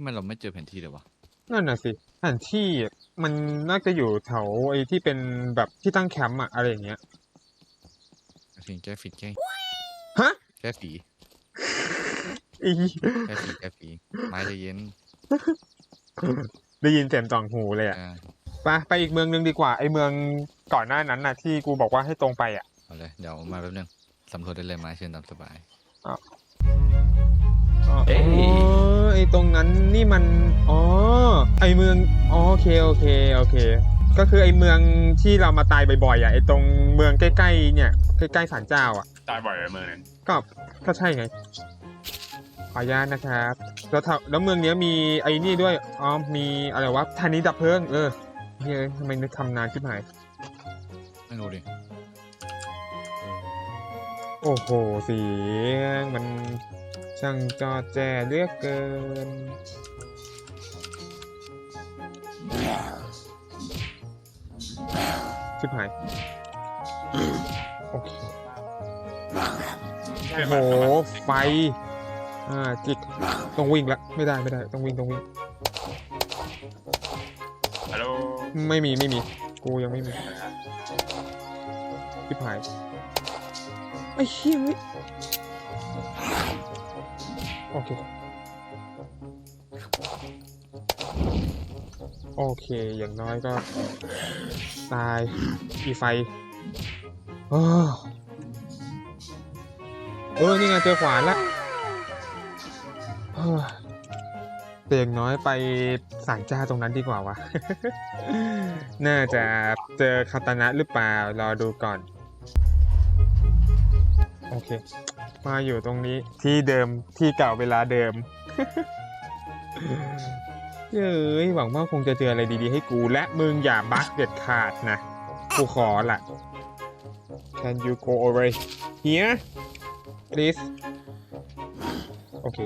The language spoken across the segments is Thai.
ทำไมเราไม่เจอแผนที่เลยวะนั่นน่ะสิสถานที่มันน่าจะอยู่แถวไอ้ที่เป็นแบบที่ตั้งแคมป์อะอะไรอย่างเงี้ยสิ่งแก้ฝีแก้ฮะแก้ฝีอีแก้ฝีแก้ฝีไม้ใจะเย็น ได้ยินเสียงจ่องหูเลยอะอ่าไปไปอีกเมืองหนึงดีกว่าไอ้เมืองก่อนหน้านั้นน่ะที่กูบอกว่าให้ตรงไปอะเอาเลยเดี๋ยวมาแป๊บนึงสำรวจได้เลยไม้เชิญตามสบายอ๋อเอ้ย ไอ้ตรงนั้นนี่มัน อ๋อ ไอ้เมือง อ๋อโอเคโอเคโอเค ก็คือไอ้เมืองที่เรามาตายบ่อยๆอะไอ้ตรงเมืองใกล้ๆเนี่ยใกล้ๆศาลเจ้าอะ ตายบ่อยเลยเมืองนั้นก็ก็ใช่ไงขออนุญาตนะครับ แล้วถ้าแล้วเมืองเนี้ยมีไอ้นี่ด้วย อ๋อ มีอะไรวะธานีดับเพลิง เออเฮ้ยทำไมนึกทำนานขึ้นหาย ไม่รู้ดิ โอ้โห เสียงมัน ช่างจอแจเหลือกเกิน ชิบหาย โอเคโอ้โห ไฟ อ่า จิก ต้องวิ่งละ ไม่ได้ ไม่ได้ ต้องวิ่ง ต้องวิ่ง ฮัลโหล ไม่มี ไม่มี กูยังไม่มีชิบหาย ไอ้เหี้ยเว้ย โอเค โอเค อย่างน้อยก็ ตายอีไฟเออเออนี่ไงเจอขวานละเออแต่อย่างน้อยไปศาลเจ้าตรงนั้นดีกว่าวะ น่าจะเจอคาตานะหรือเปล่า รอดูก่อน โอเค มาอยู่ตรงนี้ที่เดิมที่เก่าเวลาเดิม เย้ยหวังว่าคงจะเจออะไรดีๆให้กู และมึงอย่าบักเด็ดขาดนะ กูขอละ Can you go over here please โอเค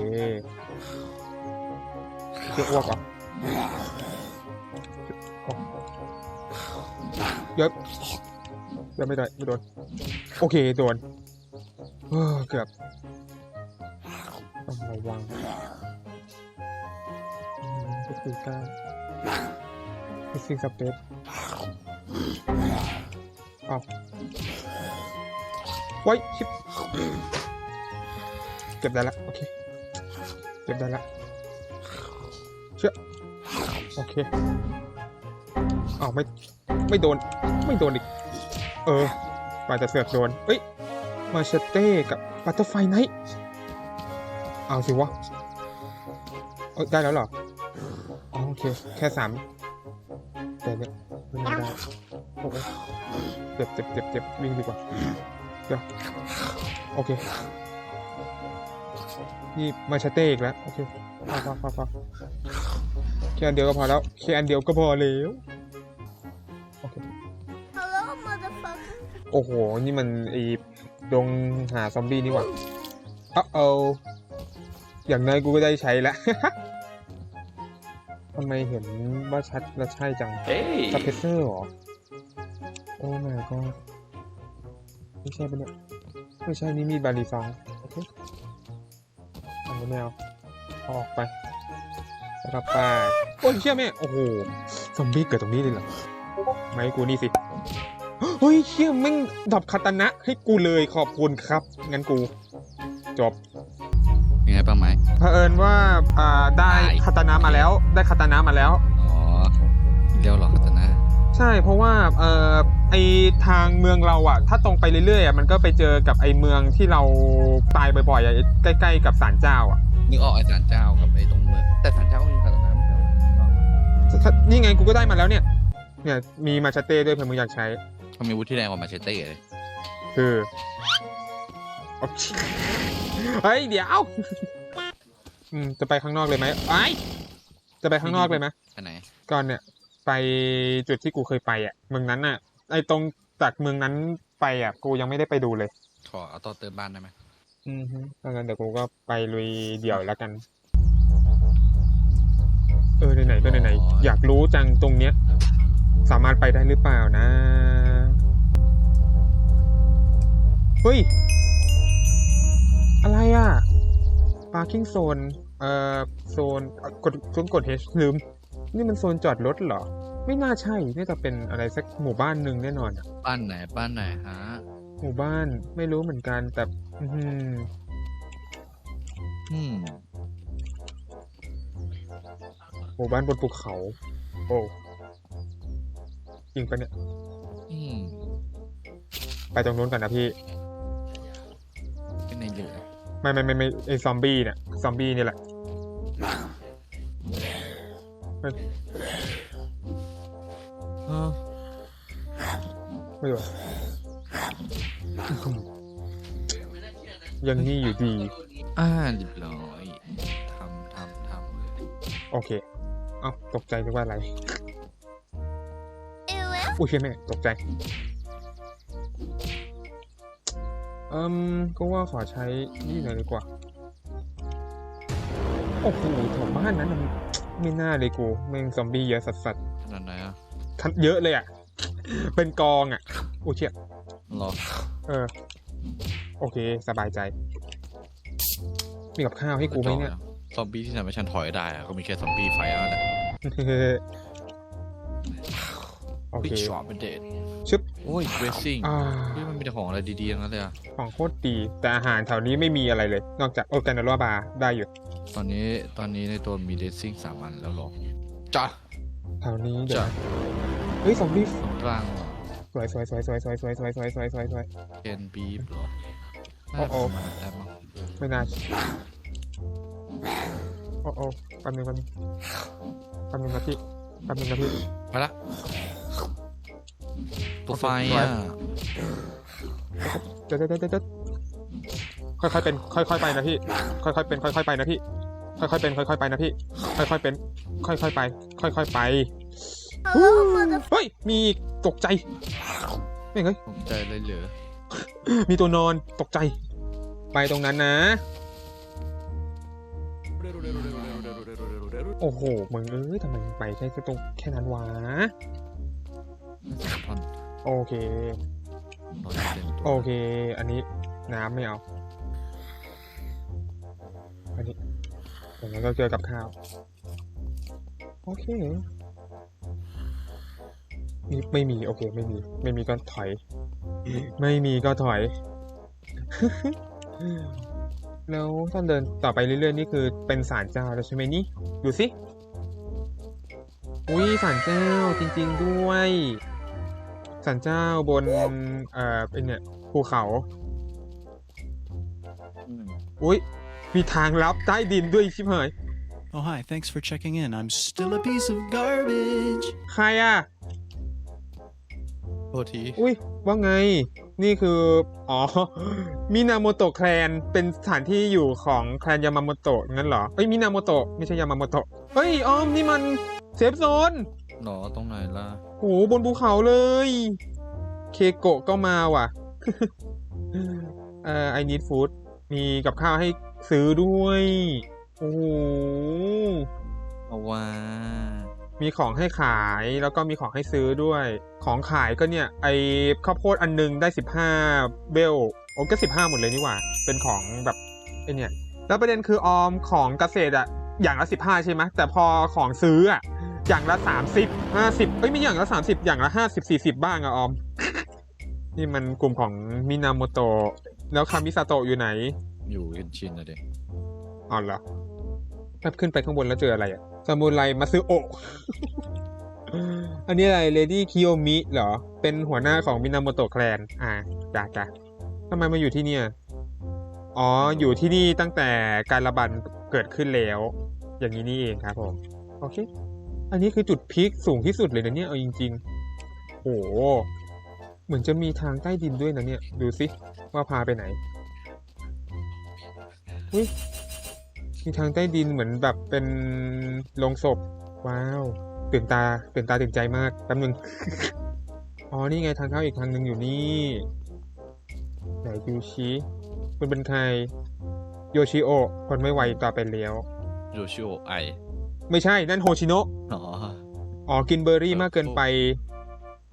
เชื่ออ้วกเหรอโอ้เยอะเยอะไม่ได้ไม่โดน โอเค โดน เกือบต้องระวังก็คือการฟิสิกสเปซเอาไว้ชิปเก็บได้ละโอเค เก็บได้ละเชื่อโอเคอ้าวไม่ ไม่โดน ไม่โดนอีก เออป่าจะเสือกโดนเอ้ย มาเชเต้กับบัตเตอร์ไฟไนท์เอาสิวะเอ้ยได้แล้วเหรออ๋อโอเค แค่สามแต่เนี่ยไม่ได้เจ็บเจ็บเจ็บเจ็บวิ่งดีกว่า เดี๋ยว โอเค นี่มาเชเต้อีกแล้ว โอเคพอพอพอพอแค่อันเดียวก็พอแล้ว แค่อันเดียวก็พอแล้ว โอ้โห นี่มันไอ้ดงหาซอมบี้นี่หว่าอ้าวโออย่างน้อยกูก็ได้ใช้แล้วทำไมเห็นว่าชัดและใช่จังเฮ้ยสเปเซอร์เหรอ โอ้แม่ก็ไม่ใช่ปะเนี่ย ไม่ใช่นี่มีดบาลีซองโอเคอันนี้ไม่เอาเอาออกไปแล้วก็ไปโอ้ยเชี่ยแม่ โอ้โห ซอมบี้เกิดตรงนี้เลยเหรอ ไม่กูนี่สิเฮ้ ยเชี่ยแม่งดับคาตานะให้กูเลยขอบคุณครับ งั้นกู จบยังไงบ้างไหมเผอิญว่าอ่าได้ได้คาตานะมาแล้ว ได้คาตานะมาแล้ว อ๋ออีกแล้วเหรอคัตนาใช่เพราะว่าเอ่อไอทางเมืองเราอะ ถ้าตรงไปเรื่อยๆอะมันก็ไปเจอกับไอเมืองที่เราตายบ่อยๆอะใกล้ ๆ กับศาลเจ้าอะนึกออกไอ้ศาลเจ้ากับไอ้ตรงเมืองแต่ศาลเจ้าก็มีคัตนาไม่ใช่เหรอถ้านี่ไงกูก็ได้มาแล้วเนี่ย เนี่ยมีมาชาเต้ด้วยเผื่อมึงอยากใช้ เขามีวุฒิแรงกว่ามาเชเต้เลยคือโอ๊ยเฮ้ยเดี๋ยวอืมจะไปข้างนอกเลยไหมไอยจะไปข้างนอกเลยไหมไปไหนก่อนเนี่ย ไปจุดที่กูเคยไปอะเมืองนั้นอะ ไอตรงจากเมืองนั้นไปอะ กูยังไม่ได้ไปดูเลย ขอเอาต่อเติมบ้านได้ไหมอือฮึดังนั้นเดี๋ยวกูก็ไปลุยเดี่ยวแล้วกัน เออไหนๆก็ไหนๆอยากรู้จังตรงเนี้ย สามารถไปได้หรือเปล่านะ เฮ้ย อะไรอะ parking zone เอ่อ โซนอะกดโซนกด H ลืม นี่มันโซนจอดรถเหรอ ไม่น่าใช่ น่าจะเป็นอะไรสักหมู่บ้านหนึ่งแน่นอนอะบ้านไหนบ้านไหนฮะ หมู่บ้านไม่รู้เหมือนกัน แต่ อือหืออืมหมู่บ้านบนภูเขา โอ้จริงปะเนี่ย อืม ไปตรงนู้นก่อนนะพี่ เป็นในเหลือไม่ไม่ไม่ไม่ไอซอมบี้เนี่ยซอมบี้นี่แหละเออไม่รู้ยังนี่อยู่ดี อ่าเรียบร้อยทำทำทโอเค เอ้าตกใจนึกว่าอะไร อุ้ยเชี่ยแม่ตกใจ อืมก็ว่าขอใช้นี่หน่อยดีกว่า โอ้โหแถวบ้านนั้นมันไม่น่าเลยกูแม่งซอมบี้เยอะสัสสัสำขนาดไหนอะๆทันเยอะเลยอะ เป็นกองอะอุ้ยเชี่ยรอเออ โอเค สบายใจ มีกับข้าวให้กูไหมเนี่ย ซอมบี้ที่ทำให้ฉันถอยได้อะก็มีแค่ซอมบี้ไฟแล้วแหละโอบิ๊เคกช็อตเป็นเดท ชึบโอ้ยเรซซิ่งอ่านี่มันมีแต่ของอะไรดีๆทั้งนั้นเลยอะของโคตรดีแต่อาหารแถวนี้ไม่มีอะไรเลย นอกจากโอแกนโรบาร์ได้อยู่ตอนนี้ตอนนี้ในตัวมีเรซซิ่งสามอันแล้วเหรอจ้ะแถวนี้เดี๋ยวจ้ะนะเฮ้ยซอมบี้กลางเหรอสวยสวยสวยสวยสวยสวยสวยสวยสวยสวยสวย เคนบีฟเหรอโอ้โอ้น่าจะประมาณนั้นมั้งไม่น่าโอ้โอ้แป๊บนึงแป๊บนึงแป๊บนึงนะพี่แป๊บนึงนะพี่ ไปละ ตัวไฟโอเคอะเดี๋ยวเดี๋ยวเดี๋ยวเดี๋ยวค่อยๆเป็น ค่อยๆไปนะพี่ ค่อยๆเป็น ค่อยๆไปนะพี่ ค่อยๆเป็น ค่อยๆไปนะพี่ ค่อยๆเป็น ค่อยๆไป ค่อยๆไป Hello, motherfucker. เฮ้ย มีอีกตกใจไม่เฮ้ย ผมใจเลยเหลือมีตัวนอนตกใจ ไปตรงนั้นนะ โอ้โหมึงเอ้ยทำไมมึงไปแค่ตรงแค่นั้นวะสามพัน โอเคร้อยเปอร์เซ็นต์ตัวโอเค อันนี้น้ำไม่เอา อันนี้อย่างนั้นก็เจอกับข้าว โอเคนี่ไม่มี โอเค ไม่มี ไม่มีก็ถอย ไม่มีก็ถอย แล้วต้องเดินต่อไปเรื่อยๆนี่คือเป็นศาลเจ้าแล้วใช่ไหมนี่ ดูสิ อุ้ยศาลเจ้าจริง ๆด้วย ศาลเจ้าบนเอ่อเป็นเนี่ยภูเขาอืมอุ้ยมีทางลับใต้ดินด้วยชิบหาย Oh, hi. Thanks for checking in. I'm still a piece of garbage. ใครอะโทษทีอุ้ยว่าไง นี่คือ อ๋อ มินาโมโตะแคลน เป็นสถานที่อยู่ของแคลนยามาโมโตะงั้นเหรอ เอ้ย มินาโมโตะไม่ใช่ยามาโมโตะเฮ้ย ออม นี่มันเซฟโซน หนอตรงไหนล่ะโหบนภูเขาเลย เคโกะก็มาว่ะเอ่อ I need food มีกับข้าวให้ซื้อด้วย โอ้โหเอาว่า มีของให้ขายแล้วก็มีของให้ซื้อด้วย ของขายก็เนี่ย ไอข้าวโพดอันหนึงได้สิบห้าเบล โอ้ก็สิบห้าหมดเลยนี่หว่า เป็นของแบบไอเนี่ย แล้วประเด็นคือออมของเกษตรอะอย่างละสิบห้าใช่ไหมแต่พอของซื้ออะ อย่างละสามสิบห้าสิบเอ้ยไม่อย่างละสามสิบอย่างละห้าสิบสี่สิบบ้างอะออม นี่มันกลุ่มของมินาโมโตะแล้วคามิซาโตะอยู่ไหน อยู่กันชินนะเด็กอ๋อเหรอถ้าขึ้นไปข้างบนแล้วเจออะไรอะซามูไรมาซื้อโอะอันนี้อะไรเลดี้คิโยมิเหรอ เป็นหัวหน้าของมินาโมโตะแคลน อ่าจ้าจ้าทำไมมาอยู่ที่เนี่ย อ๋อ อยู่ที่นี่ตั้งแต่การระบาดเกิดขึ้นแล้ว อย่างนี้นี่เองครับผม โอเค อันนี้คือจุดพีคสูงที่สุดเลยนะเนี่ยเอาจริง ๆ โอ้โหเหมือนจะมีทางใต้ดินด้วยนะเนี่ย ดูสิว่าพาไปไหนอุ้ยมีทางใต้ดินเหมือนแบบเป็นโรงศพ ว้าวตื่นตาตื่นตาตื่นใจมากแป๊บนึงอ๋อนี่ไงทางเข้าอีกทางหนึ่งอยู่นี่ไหนยูชิคุณเป็นใครโยชิโอะคนไม่ไหวต่อไปแล้วโยชิโอไอ ไม่ใช่ นั่นโฮชิโนะอ๋ออ๋อกินเบอร์รี่มากเกินไป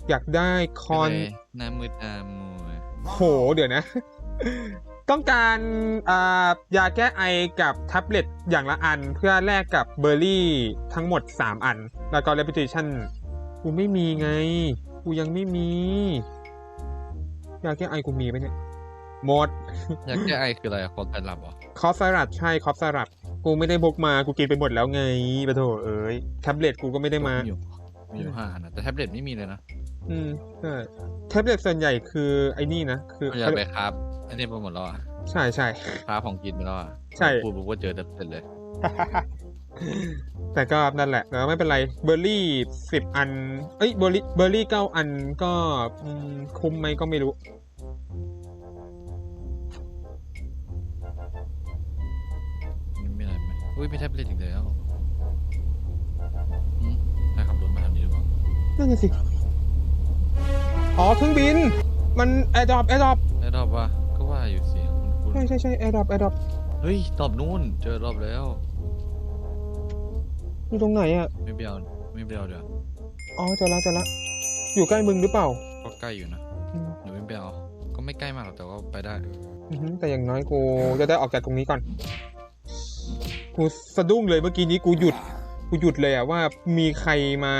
อยากได้คอนหน้ามืดหน้ามัวโห เดี๋ยวนะ ต้องการอ่ายาแก้ไอกับแท็บเล็ตอย่างละอันเพื่อแลกกับเบอร์รี่ทั้งหมด 3 อัน แล้วก็ reputation กูไม่มีไง กูยังไม่มี ยาแก้ไอกูมีไหมเนี่ยหมดอยากแก้ไอคืออะไรอะคนไทยหลับเหรอคอฟสลัดใช่คอฟสลัด กูไม่ได้พกมากูกินไปหมดแล้วไงปะโถเอ้ยแท็บเล็ตกูก็ไม่ได้มาอยู่มีอยู่ห้าอันนะแต่แท็บเล็ตไม่มีเลยนะอืมใช่แท็บเล็ตส่วนใหญ่คือไอ้นี่นะคืออยากไปครับ อันนี้ไปหมดแล้วอะใช่ใช่ครับของกินไปแล้วอะใช่พูดปุ๊บก็เจอแท็บเล็ตเลย แต่ก็นั่นแหละแล้วไม่เป็นไรเบอร์รี่สิบอัน เอ้ยเบอร์รี่เบอร์รี่เก้าอันก็อืมคุ้มไหมก็ไม่รู้ อะไรไหมอุ้ยมีแท็บเล็ตอีกแล้วอืมนายขับรถมาทางนี้หรือเปล่านั่นน่ะสิ อ๋อเครื่องบิน มันแอร์ดรอปแอร์ดรอปได้รอบว่าก็ว่าอยู่เสียงคุณใช่ใช่ใช่แอร์ดรอปแอร์ดรอปเฮ้ยตอบนู่น เจอรอบแล้ว อยู่ตรงไหนอะ ไม่เบียวไม่เบียวเดี๋ยวอ๋อเจอแล้วเจอแล้วอยู่ใกล้มึงหรือเปล่าก็ใกล้อยู่นะอืมหนูไม่เบียวก็ไม่ใกล้มากหรอกแต่ว่าไปได้ อือหือแต่อย่างน้อยกูจะได้ออกจากตรงนี้ก่อน กูสะดุ้งเลยเมื่อกี้นี้กูหยุดกูหยุดเลยอะว่ามีใครมา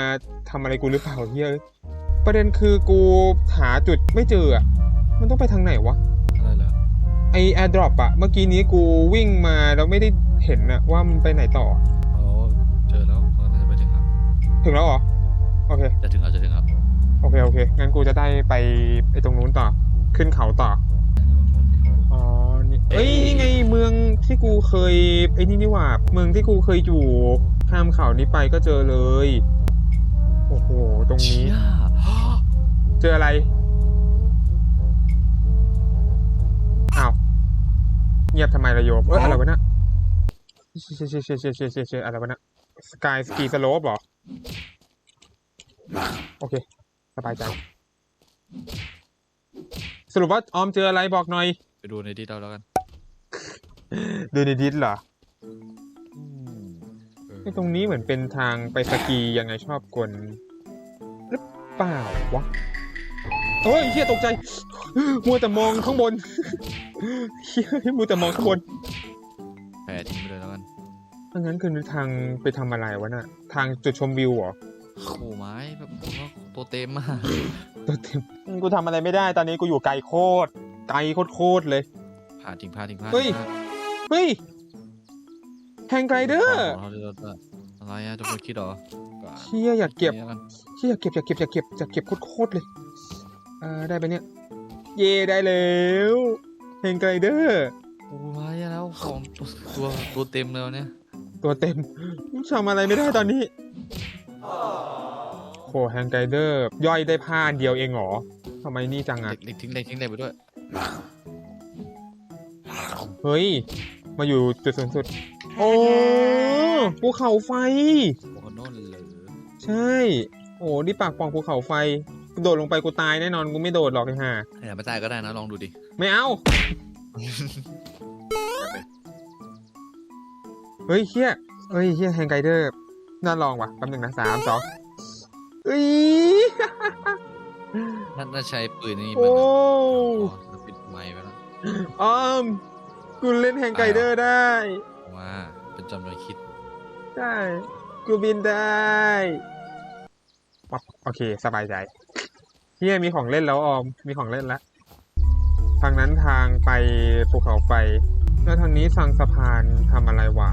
ทำอะไรกูหรือเปล่าเฮียประเด็นคือกูหาจุดไม่เจออะมันต้องไปทางไหนวะอะไรเหรอไอแอร์ดรอปอะเมื่อกี้นี้กูวิ่งมาแล้วไม่ได้เห็นอะว่ามันไปไหนต่ออ๋อเจอแล้วกำลังจะไปถึงครับถึงแล้วเหรอโอเคจะถึงแล้วจะถึงแล้วโอเคโอเคงั้นกูจะได้ไปไอตรงนู้นต่อขึ้นเขาต่ออ๋อนี่ เอ้ยนี่ไงเมืองที่กูเคยไอ้นี่นี่หว่าเมืองที่กูเคยอยู่ข้ามเขานี้ไปก็เจอเลย โอ้โหตรงนี้เชี่ยเจออะไรอ้าวเงียบทำไมละโยมเอ้ยอะไรวะเนะเชี่ยเชี่ยเชี่ยเชี่ยเชี่ยเชี่ยเชี่ยอะไรวะเนะสกายสกีสโลปเหรอโอเคสบายใจสรุปว่าออมเจออะไรบอกหน่อย ไปดูในที่เราแล้วกัน ดูในดิสเหรออืมเออไอ้ตรงนี้เหมือนเป็นทางไปสกียังไงชอบกลหรือเปล่าวะโอ้ยเฮียตกใจ มัวแต่มองข้างบนเฮียมัวแต่มองข้างบนแผลทิ้งไปเลยแล้วกันถ้างั้นคือทางไปทำอะไรวะน่ะ ทางจุดชมวิวเหรอโอ้ไม้แบบผมว่าตัวเต็มมากตัวเต็มกูทำอะไรไม่ได้ ตอนนี้กูอยู่ไกลโคตร ไกลโคตรๆเลยผ่านทิ้งพลาดทิ้งพลาดเฮ้ยเฮ้ยแฮงไกเดอร์เราเดือดอะไรอะจะไปคิดเหรอเฮียอยากเก็บนี่แล้วกันเฮียอยากเก็บอยากเก็บอยากเก็บอยากเก็บโคตรๆเลยอ่าได้ไปะเนี่ย เย่ได้แล้วแฮงไกเดอร์โอ้ไม้แล้วของตัวตัวตัวเต็มแล้วเนี่ย ตัวเต็มทำอะไรไม่ได้ตอนนี้โหแฮงไกเดอร์ย่อยได้ผ้าอันเดียวเองเหรอทำไมนี่จังอะเด็กๆทิ้งเด็กทิ้งเด็กไปด้วย เฮ้ย มาอยู่จุดสูงสุด โอ้ภูเขาไฟ โอ้โหโน่นเลยใช่ โอ้นี่ปากปล่องภูเขาไฟกูโดดลงไปกูตายแน่นอนกูไม่โดดหรอกไอ้ห่าอย่าไปตายก็ได้นะลองดูดิ ไม่เอา เฮ้ยเฮียเฮ้ยเฮียแฮงไกเดอร์น่าลองว่ะแป๊บหนึงนะสามสองเอ้ยนั่นน่าใช้ปืนนี่โอ้มันอะอ๋อปิดไมค์ไปแล้วออม กูเล่นแฮงไกเดอร์ได้ ว่าเป็นจำนวนคิด ใช่ กูบินได้ป๊อปโอเค สบายใจเฮียมีของเล่นแล้วออม มีของเล่นแล้วทางนั้นทางไปภูเขาไฟ แล้วทางนี้ทางสะพานทำอะไรวะ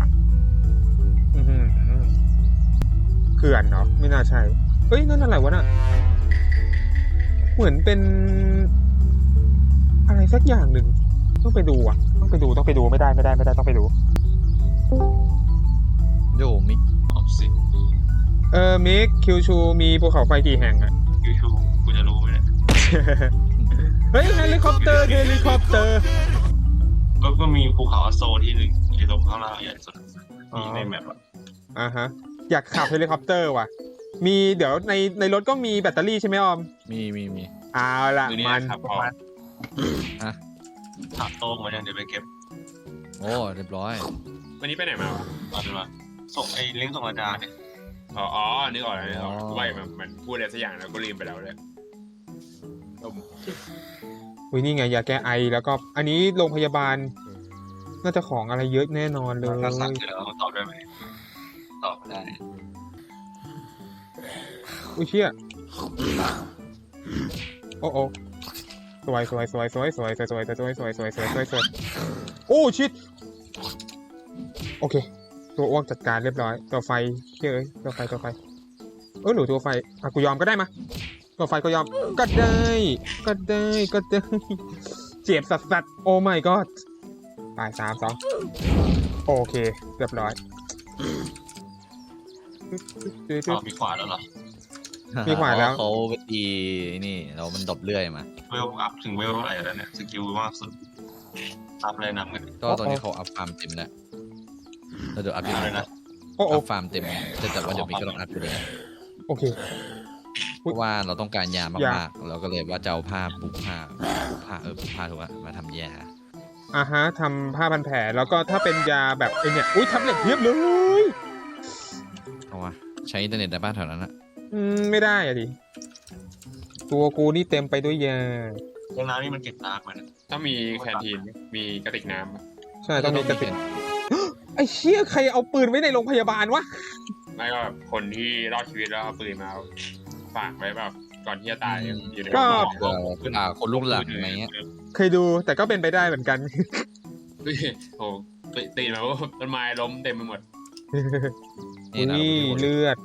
อือหือเขื่อนเนาะไม่น่าใช่ เฮ้ย นั่นอะไรวะน่ะ เหมือนเป็น อะไรสักอย่างหนึ่ง ต้องไปดูอะ ต้องไปดูต้องไปดูไม่ได้ไม่ได้ไม่ได้ต้องไปดู โยมิกออฟสิเออมิกคิวชูมีภูเขาไฟกี่แห่งอะยูทูบกูจะรู้ไหมเนี่ยเฮ้ยเฮลิคอปเตอร์เฮลิคอปเตอร์ ก็ก็มีภูเขาอโซที่หนึ่งอยู่ตรงข้างล่างใหญ่สุดอ๋อมีในแมปอะอ่าฮะ อยากขับเฮลิคอปเตอร์ว่ะ มีเดี๋ยวในในรถก็มีแบตเตอรี่ใช่ไหมออม มีมีมีเอาละคือนี่มันครับพอฮะ ถักโต้งมายังเดี๋ยวไปเก็บโอ้เรียบร้อยวันนี้ไปไหนมาวะเอาดูมาส่งไอ้ลิงก์ส่งอาจารย์เนี่ยอ๋ออ๋อนึกออกแล้วนึกออกแล้วว่ามันมันพูดอะไรสักอย่างแล้วก็ลืมไปแล้วเลยอุ้ยนี่ไงยาแก้ไอแล้วก็อันนี้โรงพยาบาล น่าจะของอะไรเยอะแน่นอนเลยถ้าสั่งเสร็จแล้วตอบได้ไหมตอบไม่ได้อุ้ยเชี่ยโอ้โอ้ สวยสวยสวยสวยสวยสวยสวยสวยสวยสวยสวยสวยสวยโอ้ชิดโอเค ตัวอ้วกจัดการเรียบร้อย ตัวไฟเชื่ยเอยตัวไฟตัวไฟเออหนูตัวไฟอะกูยอมก็ได้มาตัวไฟก็ยอมก็ได้ก็ได้ก็ได้เจ็บสัสสัสโอ้ my god ตายสามสองโอเค เรียบร้อยตอมีขวาแล้วเหรอ มีขวานแล้วเขาไปตีนี่ เรามันดบเลื่อยมา เวลอัพถึงเวลเท่าไหร่แล้วเนี่ย สกิลมากสุดอัพอะไรนำกันก็ตอนนี้เขาอัพฟาร์มเต็มแล้วแล้วเดี๋ยวอัพยังอะไรไงนะโอ้โอ้อัพฟาร์มเต็มแต่แต่ว่าเดี๋ยวมีก็ต้องอัพอยู่เลยโอเค เพราะว่าเราต้องการยามากๆ เราก็เลยว่าจะเอาผ้าปูผ้าปูผ้าเออปูผ้าถูกป่ะมาทำยาอ่าฮะทำผ้าพันแผลแล้วก็ถ้าเป็นยาแบบไอเนี่ย อุ้ยแท็บเล็ตเทียบเลย เอาวะใช้อินเทอร์เน็ตได้บ้านแถวนั้นอะ อืมไม่ได้อะดิ ตัวกูนี่เต็มไปด้วยยาเรื่องน้ำนี่มันเก็บน้ำมันยต้องมีแคนทีน มีกระติกน้ำอะใช่ต้องมีกระติกไอ้เชี่ยใครเอาปืนไว้ในโรงพยาบาลวะ ไม่ก็แบบคนที่รอดชีวิตแล้วเอาปืนมาฝากไว้แบบก่อนที่จะตายอยู่ในก็ห้องเผื่ออ่าคนลูกหลังอะไรเงี้ยเคยดูแต่ก็เป็นไปได้เหมือนกันเฮ้ยโอ้โหตีตีมาว่าต้นไม้ล้มเต็มไปหมด นี่นะนี่เราไปดูเลือด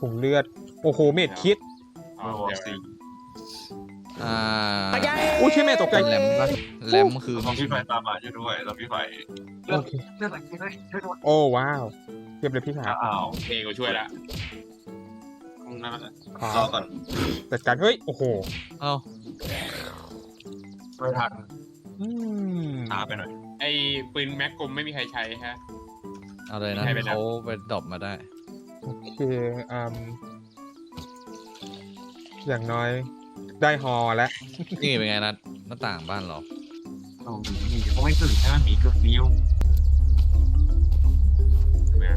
ผงเลือด โอ้โห เม็ดคิด เอาเวลเดี๋ยวสี่อ่าอุ้ยเชี่ยแม่ตกใจ แหลมปะแหลมคือตอนพี่ไฟตามมาช่วยด้วยตอนพี่ไฟเลือโอดเค เลือดอะไรกินได้ช่วยด้วยโอ้ว้าวเรียบเลยพี่ขาอ้าวเองก็ช่วยละนั่นแหละขอรอก่อนจัดการเฮ้ย โอ้โหเอ้าไม่ทันอืมช้าไปหน่อยไอ้ปืนแม็กกลมไม่มีใครใช้ฮะ เอาเลยนะให้ไปนะเขาไปดรอปมาได้โอเคอืม อย่างน้อยได้ฮอแล้วนี่เป็นไงนัดหน้าต่างบ้านเราโอ้โหเขาไม่ตื่นใช่ไหมมีกระนิ้ว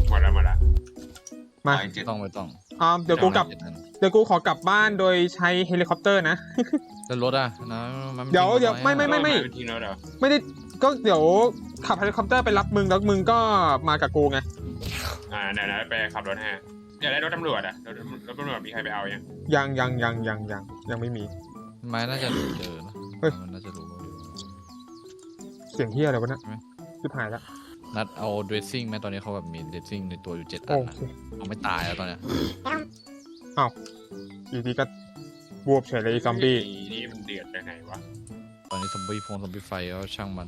หมดแล้วหมดแล้วมาลายเจ็ดต้องไม่ต้องอ่าเดี๋ยวกูกลับ เดี๋ยวกูขอกลับบ้านโดยใช้เฮลิคอปเตอร์นะ แล้วรถอะนะมันเดี๋ยวทิ้งเดี๋ยวอาไม่ไม่ไม่ไม่เป็นทีมแล้วเหรอไม่ได้ก็เดี๋ยวขับเฮลิคอปเตอร์ไปรับมึงแล้วมึงก็มากับกูไงอ่าเดี๋ยวนะไปขับรถให้ อยากได้รถตำรวจอะรถรถตำรวจมีใครไปเอายังยังยังยังยังยังยังไม่มี ไม้น่าจะเจอนะเฮ้ย มันน่าจะรู้ว่าอยู่เสียงเฮียอะไรวะเนะใช่ไหมชิบหายละนัดเอาเดรสซิ่งไหมตอนนี้เขาแบบมีเดรสซิ่งในตัวอยู่เจ็ดอัโอนนะเคเอาไม่ตายแล้วตอนเนี้ยอยู่ดีก็บวบเฉยเลยไอ้ซอมบี้นี่มันเดือดไปไหนวะตอนนี้ซอมบี้พงซอมบี้ไฟแล้วช่างมัน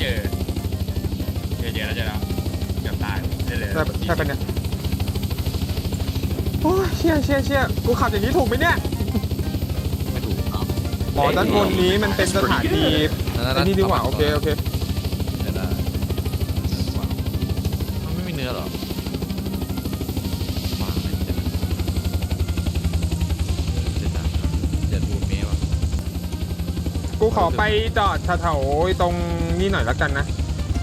เจอ เจอเจอแล้วเจอแล้วเกือบตายได้เลยใช่ใช่ปะเนี่ยโอ้ยเชี่ยเชี่ยเชี่ยกูขับอย่างนี้ถูกไหมเนี่ยไม่ถูกอ๋อด้านบนนี้มันเป็นสถานีนัดไอ้นี่ดีกว่าโอเคโอเคเดี๋ยวนะมันไม่มีเนื้อเหรอวางไม่เจ็บเจ็บนะเจ็บดูเมย์วะกูขอไปจอดแถวๆตรง นี้หน่อยแล้วกันนะ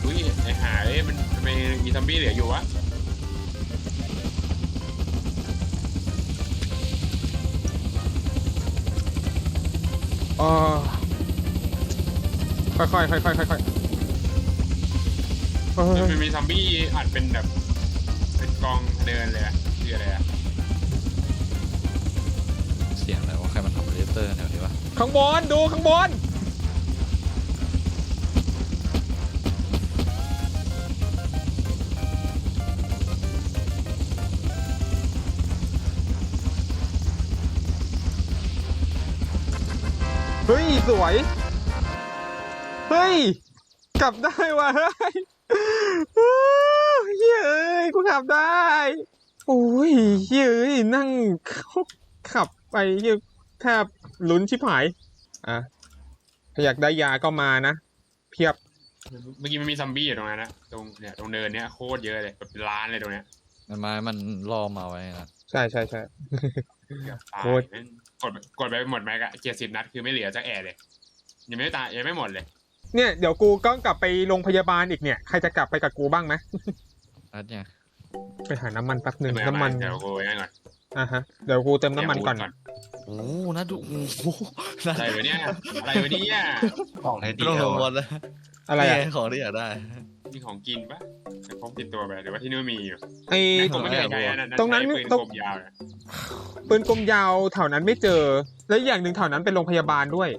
อุ้ยไอหาเอ้ยมันทำไมมีซอมบี้เหลืออยู่วะอ๋อค่อยๆค่อยๆค่อยๆค่อยๆเออมันมีซอมบี้อัดเป็นแบบ เป็นกองเดินเลยอะคืออะไรอะเสียงอะไรวะใครมันทำเรเตอร์แถวนี้วะข้างบนดูข้างบน เฮ้ย สวย เฮ้ย กลับได้ว่ะเฮ้ยอู้เฮ้ยเอ้ยกูขับได้ โอ้ยเฮ้ยเอ้ยนั่งขับไปเฮ้ยแทบลุ้นชิบหาย อะถ้าอยากได้ยาก็มานะ เพียบ เมื่อกี้มันมีซัมบี้อยู่ตรงนั้นนะตรงเนี่ยตรงเนินเนี้ยโคตรเยอะเลยแบบเป็นล้านเลยตรงเนี้ยมันมามันล่อมาไว้นะ ใช่ใช่ใช่เกือบตายโคตรแม่ง กดกดไปหมดแม็กอะเจ็ดสิบนัดคือไม่เหลือจะแอร์เลย ยังไม่ตายยังไม่หมดเลย เนี่ยเดี๋ยวกูก็กลับไปโรงพยาบาลอีกเนี่ยใครจะกลับไปกับกูบ้างไหมนัดเนี่ยไปหาน้ำมันแป๊บหนึ่งไม่เอาน้ำมันเดี๋ยวกูไว้ก่อนอะฮะเดี๋ยวกูเติมน้ำมันก่อนโอ้นัดดูโอ้โหนัดอะไรวะเนี่ยอะไรวะเนี่ยของในไม่ดีต้องเอลงลบอลแล้วอะไรอะนี่งของที่อยากได้ มีของกินปะจะพกติดตัวไปหรือว่าที่นู่นมีอยู่ไอไอ้ผมไม่เคยใช้อันนั้นตรงนั้นใช้ปืนตรงกลมยาวเนี่ยปืนกลมยาวแถวนั้นไม่เจอ และอีกอย่างหนึ่งแถวนั้นเป็นโรงพยาบาลด้วย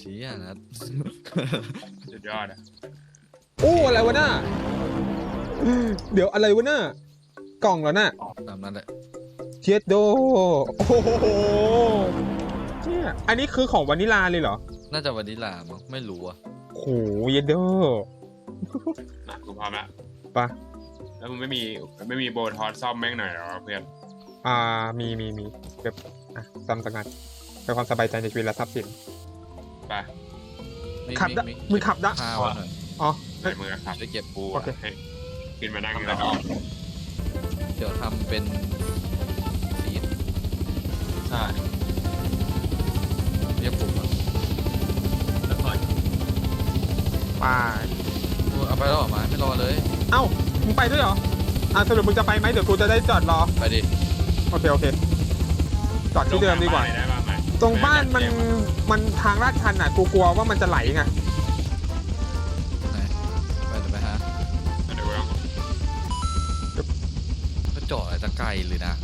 ชี้อะนัดสุดยอดอะโอ้อะไรวะน่ะเดี๋ยวอะไรวะน่ะกล่องแล้วน่ะตามนั้นแหละเชียดโดโอ้โหเนี่ยอันนี้คือของวานิลาเลยเหรอ น่าจะวานิลามั้งไม่รู้อะโหเยดโด นะกูพร้อมละไปะแล้วมึงไม่มีไม่มีโบทอสซ่อมแม่งหน่อยเหรอเพื่อนอ่ามีมีมีเดี๋ยวอะซ้ำสักงานเพื่อความสบายใจในชีวิตและทรัพย์สิน ไปไม่ขับได้ไม่มึงขับได้ข้าวหน่อยอ๋อใส่มือขับช่วยเก็บกูโออะเค ให้ขึ้นมานั่งแล้วก็เดี๋ยวทำเป็นสีดใช่เรียกผมอะแล้วก็ไปเอา ไปแล้วเหรอไม้ไม่รอเลย เอ้า มึงไปด้วยเหรอ อะสรุปมึงจะไปไหมเดี๋ยวกูจะได้จอดรอ ไปดิ โอเคโอเค จอดที่เดิมดีกว่าลงได้บ้างไหมตรงบ้านมันมันทางลาดชันอะ กูกลัวว่ามันจะไหลไง ไหน ไปเดี๋ยวไปฮะเดี๋ยวกูลองก็จอดอะไรจะไกลเลยนะ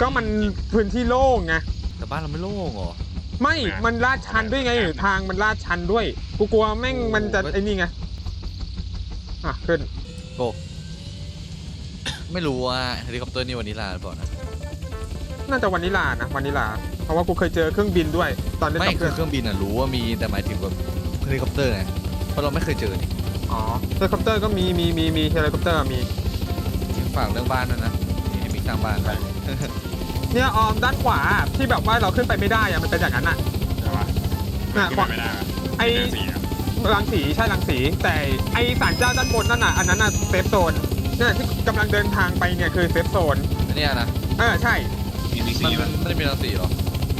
ก็มันพื้นที่โล่งไง แต่บ้านเราไม่โล่งเหรอ ไม่ มันลาดชันด้วยไง ทางมันลาดชันด้วย กูกลัวแม่งมันจะไอ้นี่ไง อะขึ้นโกไม่รู้ว่าเฮลิคอปเตอร์นี่วันนี้ลาหรือเปล่านะ น่าจะวานิลานะวานิลา เพราะว่ากูเคยเจอเครื่องบินด้วย ตอนเล่นไม่กับคืเพื่ออนเครื่องบินอะรู้ว่ามีแต่หมายถึงแบบเฮลิคอปเตอร์ไงเพราะเราไม่เคยเจอนี่อ๋อเฮลิคอปเตอร์ก็มีมีมีมีเฮลิคอปเตอร์มี ฝากเรื่องบ้านด้วยนะนี่ให้มิกสร้างบ้านไป เนี่ยออมด้านขวาที่แบบว่าเราขึ้นไปไม่ได้อะมันเป็นอย่างนั้นอะแต่ว่าน่ะ ขึ้นไปไม่ได้วะไอ้เดินสี่อะ รังสีใช่รังสี แต่ไอศาลเจ้าด้านบนนั่นน่ะอันนั้นน่ะเซฟโซนเนี่ยที่กำลังเดินทางไปเนี่ยคือเซฟโซนอันเนี้ยนะเออใช่ มีมีมัซีนมันไม่ได้มีรังสีหรอ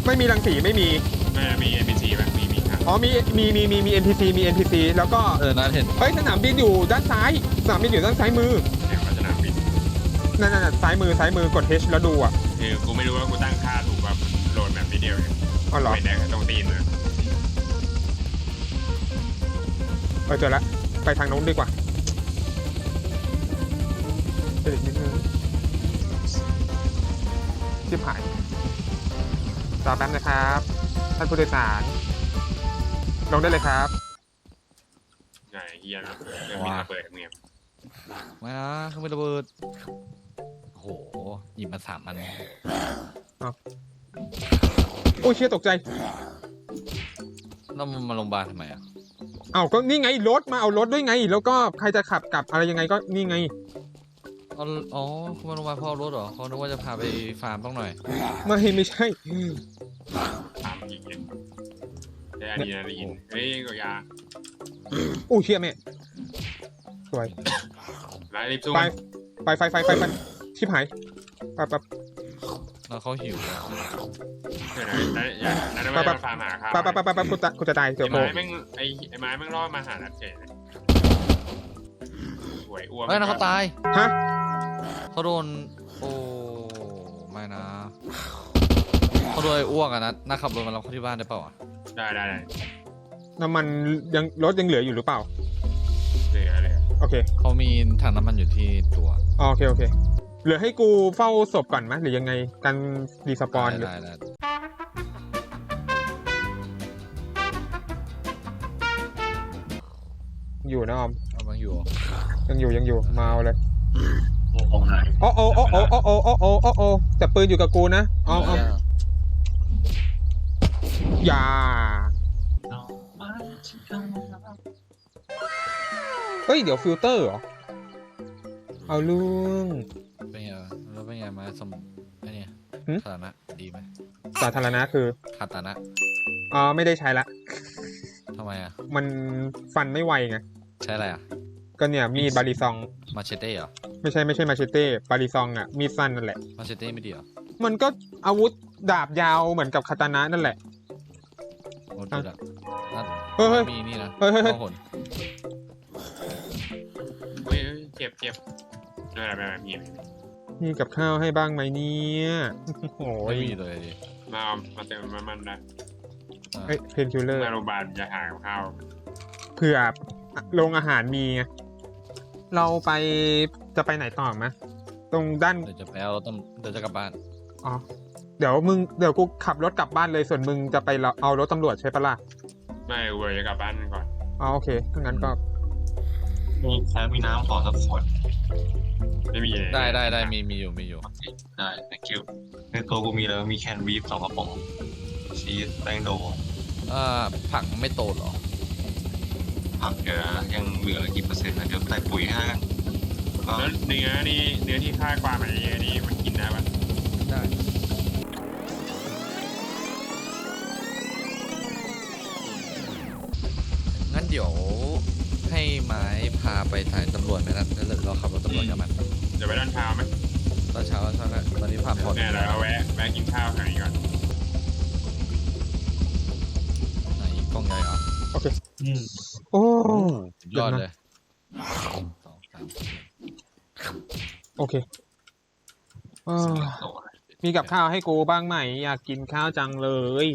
ไม่มีรังสีไม่มีไม่มี NPC ไหมมีมีครับอ๋อมีมีมีมีมี NPC มี NPC แล้วก็เออนัดเห็นเฮ้ยสนามบินอยู่ด้านซ้ายสนามบินอยู่ด้านซ้ายมือเดี๋ยวก็จะนำบินนั่นน่ะซ้ายมือซ้ายมือกด H แล้วดูอะคือกูไม่รู้ว่ากูตั้งค่าถูกแบบโหลดแบบนิดเดียวเองอ๋อเหรอไม่ได้ตรงตีนเลย เออเจอแล้วไปทางโน้นดีกว่าเดี๋ยวอีกนิดนึงชิบหายรอแป๊บนะครับท่านผู้โดยสาร ลงได้เลยครับ ไงเฮียนะเรื่องมีระเบิดเงียบไม่นะเครื่องบินระเบิดโหหยิบมาสามอันโอ้ยเชี่ยตกใจ แล้วมันมาโรงพยาบาลทำไมอะ เอ้าก็นี่ไงรถมาเอารถด้วยไง แล้วก็ใครจะขับกลับอะไรยังไงก็นี่ไง เอาอ๋อคุณมาโรงพยาบาลเพราะเอารถเหรอเขาคิดว่าจะพาไปฟาร์มต้องหน่อย ไม่ไม่ใช่ ถามอีกเนี่ยได้อะดรีนาลีนเฮ้ยก็ยาโอ้ยเชี่ยแม่สวยแล้วรีบสู้ไปมันไปไฟไฟไฟไฟชิบหายไปไป แล้วเขาหิวแล้วเดี๋ยวนะแล้วอย่าแล้วไม่ได้มาฟาร์มหาข้าวไปไปไปไปไปกูจะกูจะตายเดี๋ไอ้ยวโผล่ไม้แม่งไอ้ไอ้ไม้แม่งล่อมาหานัดเฉยเลยหวยอ้วกเฮ้ยนะเขาตายฮะเขาโดนโอ้ไม่นะเขาโดนไอ้อ้วกอะนะน่าขับรถมารับเขาที่บ้านได้เปล่าอะได้ได้ได้น้ำมันยังรถยังเหลืออยู่หรือเปล่า เหลือเลยโอเคเขามีถังน้ำมันอยู่ที่ตัว อ๋อโอเคโอเค เหลือให้กูเฝ้าศพก่อนไหมหรือยังไงการรีสปอนได้อยู่นะอมเอาอยู่ยังอยู่ยังอยู่มาเอาเลยโอ้โหโอ้โอ้โอ้โอ้โอ้โอ้โอ้โอ้แต่ปืนอยู่กับกูนะออออมอย่าเฮ้ยเดี๋ยวฟิลเตอร์เหรอเอาลุง สมไอ้นี่หึสถานะดีไหมสาธารณะคือขาดฐานะอ๋อไม่ได้ใช้ละ ทำไมอะ มันฟันไม่ไวไง ใช้อะไรอะ ก็เนี่ยมีดบาริซอง มาเชเต้เหรอ ไม่ใช่ไม่ใช่มาเชเต้บาริซองอะ มีดสั้นนั่นแหละ มาเชเต้ไม่ดีเหรอมันก็อาวุธดาบยาวเหมือนกับคาตานะนั่นแหละ โอ้ดูละแล้วเฮ้ยเฮ้ยมีนี่นะเฮ้ยเฮ้ยเฮ้ย ข้อหนเฮ้ยเจ็บเจ็บไม่เป็นไรไม่เป็นไรพี่ มีกับข้าวให้บ้างไหมเนี่ยโอ้ไม่ยมีเลยดิมาเอามาเติมน้ำมันนะอะเอ้ยเพนคิลเลอร์มาโรงพยาบาลจะหากับข้าวเผื่อโรงอาหารมีไงเราไปจะไปไหนต่อมะตรงด้าน เดี๋ยวจะไปเอารถตำเดี๋ยวจะกลับบ้านอ๋อ เดี๋ยวมึงเดี๋ยวกูขับรถกลับบ้านเลยส่วนมึงจะไปเราเอารถตำรวจใช่ปะล่ะไม่เว้ยจะกลับบ้านก่อนอ๋อโอเคถ้างั้นก็มีแค่มีน้ำขอสักขวด ไม่มีเลยได้ได้ได้มีมีอยู่มีอยู่ ได้ thank you ในตัวกูมีแล้วมีแคนวีฟสองกระป๋องชีสแตงโดเอ่อผักไม่โตเหรอ ผักเดี๋ยวนะยังเหลือกี่เปอร์เซ็นต์นะเดี๋ยวใส่ปุ๋ยให้กันก็แล้วเนื้อนี่เนื้อที่ค่ายกว่าไหนนี่มันกินได้ปะได้ งั้นเดี๋ยวให้ไม้พาไปถ่ายตำรวจไหมนะแล้วเราขับรถตำรวจกับมัน เดี๋ยวไปด้านเช้าไหมตอนเช้าใช่ไหมตอนนี้ผ่านพอร์ตเนี่ยเราแวะแวะกินข้าวแถวนี้ก่อนไหนกล้องใหญ่เหรออืมโอ้สุดยอดเลยสองสามสี่โอเคอ้าสำหรับโตนะมีกับข้าวให้กูบ้างไหม อยากกินข้าวจังเลย